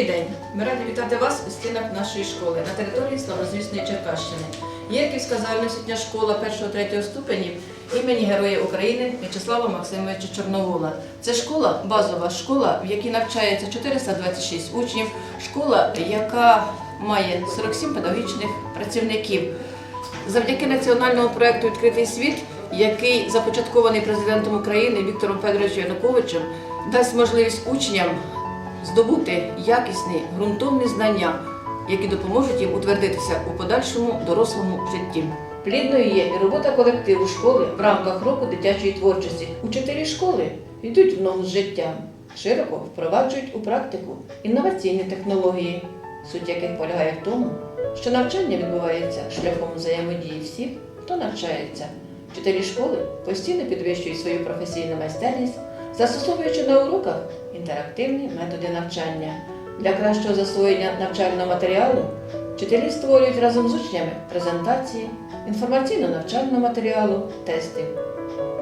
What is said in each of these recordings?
Добрий день! Ми раді вітати вас у стінах нашої школи на території славнозвісної Черкащини. Єрківська загальноосвітня школа 1-3 ступенів імені Героя України В'ячеслава Максимовича Чорновола. Це школа, базова школа, в якій навчається 426 учнів, школа, яка має 47 педагогічних працівників. Завдяки національному проекту Відкритий світ, який започаткований президентом України Віктором Федоровичем Януковичем, дасть можливість учням здобути якісні ґрунтовні знання, які допоможуть їм утвердитися у подальшому дорослому житті. Плідною є і робота колективу школи в рамках року дитячої творчості. Учителі школи йдуть в ногу з життям, широко впроваджують у практику інноваційні технології, суть яких полягає в тому, що навчання відбувається шляхом взаємодії всіх, хто навчається. Вчителі школи постійно підвищують свою професійну майстерність, застосовуючи на уроках інтерактивні методи навчання. Для кращого засвоєння навчального матеріалу вчителі створюють разом з учнями презентації, інформаційно-навчального матеріалу, тестів.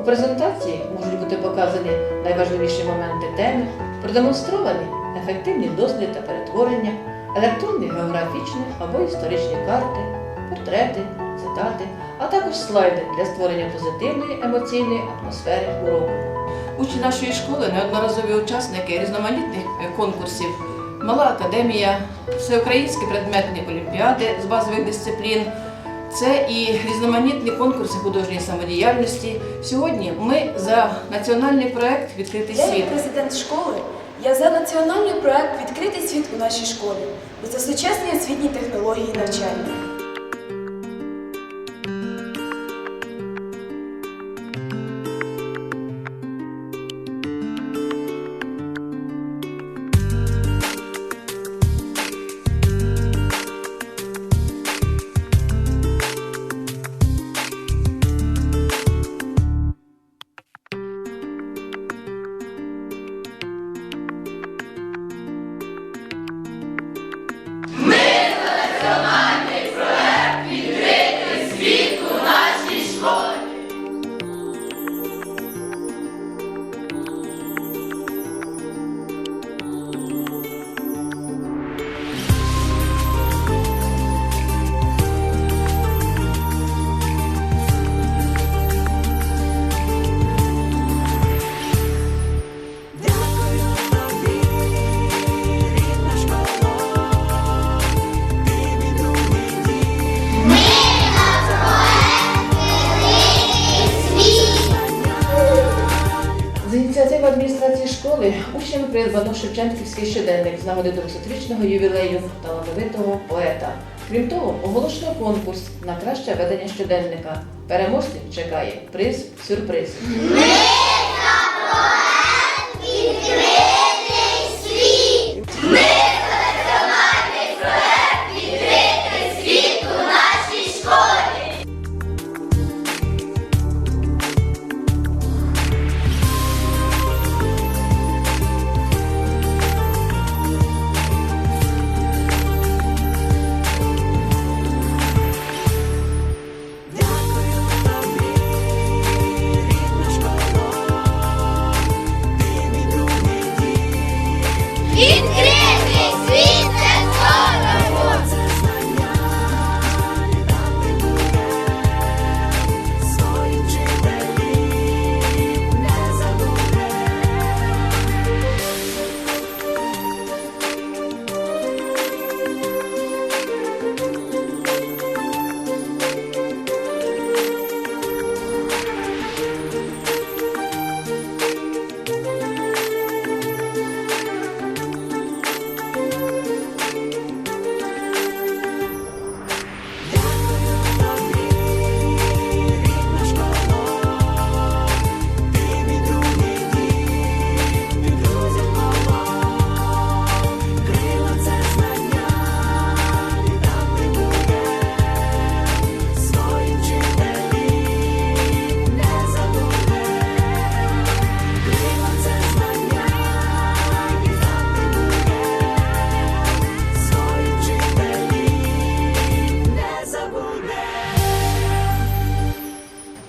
У презентації можуть бути показані найважливіші моменти теми, продемонстровані ефективні досліди та перетворення, електронні географічні або історичні карти, портрети, цитати, а також слайди для створення позитивної емоційної атмосфери уроку. Учні нашої школи неодноразові учасники різноманітних е, конкурсів. Мала академія, всеукраїнські предметні олімпіади з базових дисциплін. Це і різноманітні конкурси художньої самодіяльності. Сьогодні ми за національний проект Відкритий Я світ. як президент школи, я за національний проект Відкритий світ у нашій школі, бо це сучасні освітні технології навчання. Школи учнями придбано Шевченківський щоденник з нагоди 200-річного ювілею талановитого поета. Крім того, оголошено конкурс на краще ведення щоденника. Переможців чекає приз сюрприз.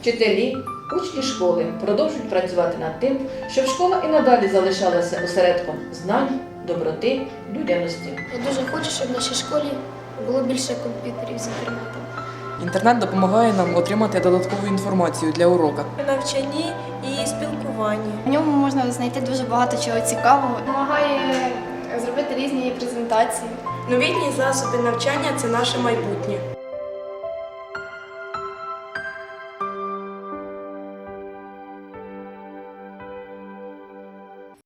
Вчителі, учні школи продовжують працювати над тим, щоб школа і надалі залишалася осередком знань, доброти, людяності. Я дуже хочу, щоб в нашій школі було більше комп'ютерів з інтернетом. Інтернет допомагає нам отримати додаткову інформацію для урока. навчанні і спілкуванні. В ньому можна знайти дуже багато чого цікавого. Допомагає зробити різні презентації. Новітні засоби навчання це наше майбутнє.